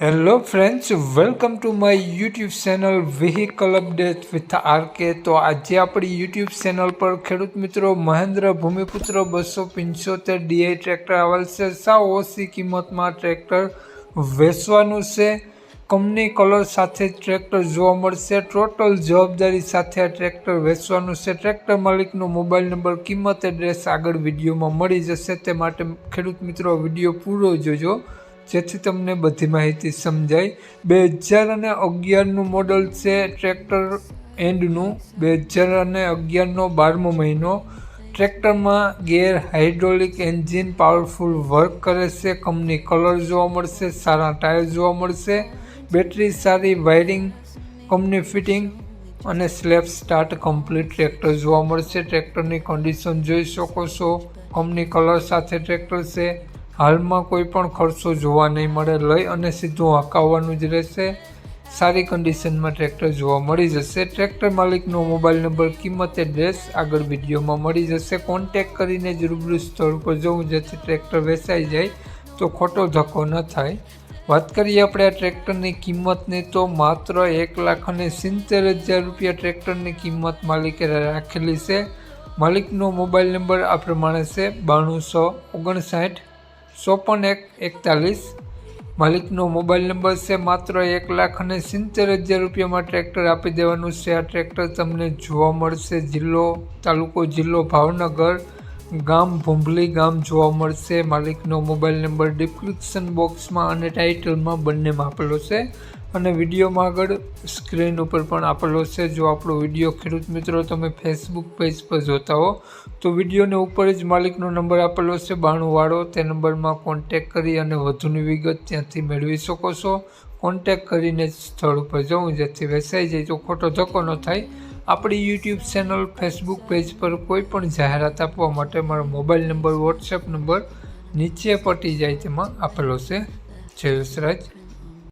Hello friends welcome to my YouTube channel vehicle update with RK તો આજે આપણી YouTube channel પર ખેડૂત મિત્રો મહેન્દ્ર ભૂમિપુત્ર બસો પંચોતેર ડીઆઈ ટ્રેક્ટર આવેલ છે. સાવ ઓછી કિંમતમાં ટ્રેક્ટર વેચવાનું છે. કંપની કલર સાથે ટ્રેક્ટર જોવા મળશે. ટોટલ જવાબદારી સાથે આ ટ્રેક્ટર વેચવાનું છે. ટ્રેક્ટર માલિકનો મોબાઈલ નંબર કિંમત એડ્રેસ આગળ વિડીયોમાં મળી જશે. તે માટે ખેડૂત મિત્રો વીડિયો પૂરો જોજો. જેથી તમને બધી માહિતી સમજાય. બે હજાર અને અગિયારનું મોડલ છે ટ્રેક્ટર એન્ડનું બે હજાર અને અગિયારનો બારમો મહિનો. ટ્રેક્ટરમાં gear hydraulic engine powerful work કરે છે. કંપની કલર જોવા મળશે, સારા ટાયર જોવા મળશે. બેટરી સારી વાયરિંગ કંપની ફિટિંગ અને સ્લેબ સ્ટાર્ટ કમ્પ્લીટ ટ્રેક્ટર જોવા મળશે. ટ્રેક્ટરની કન્ડિશન જોઈ શકો છો. કંપની કલર સાથે ટ્રેક્ટર છે. હાલમાં કોઈ પણ ખર્ચો જોવા નહીં મળે, લઈ અને સીધું હકાવવાનું જ રહેશે. સારી કન્ડિશનમાં ટ્રેક્ટર જોવા મળી જશે. ટ્રેક્ટર માલિકનો મોબાઈલ નંબર કિંમત એડ્રેસ આગળ વિડીયોમાં મળી જશે. કોન્ટેક કરીને જ રૂબરૂ સ્થળ પર જવું, જેથી ટ્રેક્ટર વેચાઈ જાય તો ખોટો ધક્કો ન થાય. વાત કરીએ આપણે આ ટ્રેક્ટરની કિંમતની, તો માત્ર એક લાખ અને સિત્તેર હજાર રૂપિયા ટ્રેક્ટરની કિંમત માલિકે રાખેલી છે. માલિકનો મોબાઈલ નંબર આ પ્રમાણે છે બાણુંસો ઓગણસાઠ ચોપન એક એકતાલીસ. માલિકનો મોબાઈલ નંબર છે માત્ર એક લાખ અને સિત્તેર હજાર રૂપિયામાં ટ્રેક્ટર આપી દેવાનું છે. આ ટ્રેક્ટર તમને જોવા મળશે જિલ્લો, તાલુકો જિલ્લો ભાવનગર, ગામ ભૂંભલી ગામ જોવા મળશે. માલિકનો મોબાઈલ નંબર ડિસ્ક્રિપ્શન બોક્સમાં અને ટાઇટલમાં બંનેમાં આપેલો છે. અને વિડીયોમાં આગળ સ્ક્રીન ઉપર પણ આપેલો છે. જો આપણો વીડિયો ખેડૂત મિત્રો તમે ફેસબુક પેજ પર જોતા હો, તો વિડીયોને ઉપર જ માલિકનો નંબર આપેલો છે. બાણુંવાળો તે નંબરમાં કોન્ટેક કરી અને વધુની વિગત ત્યાંથી મેળવી શકો છો. કોન્ટેક કરીને જ સ્થળ ઉપર જવું, જેથી વેચાઈ જાય તો ખોટો ધક્કો ન થાય. આપણી યુટ્યુબ ચેનલ ફેસબુક પેજ પર કોઈ પણ જાહેરાત આપવા માટે મારો મોબાઈલ નંબર વોટ્સએપ નંબર નીચે પટી જાય તેમાં આપેલો છે. જય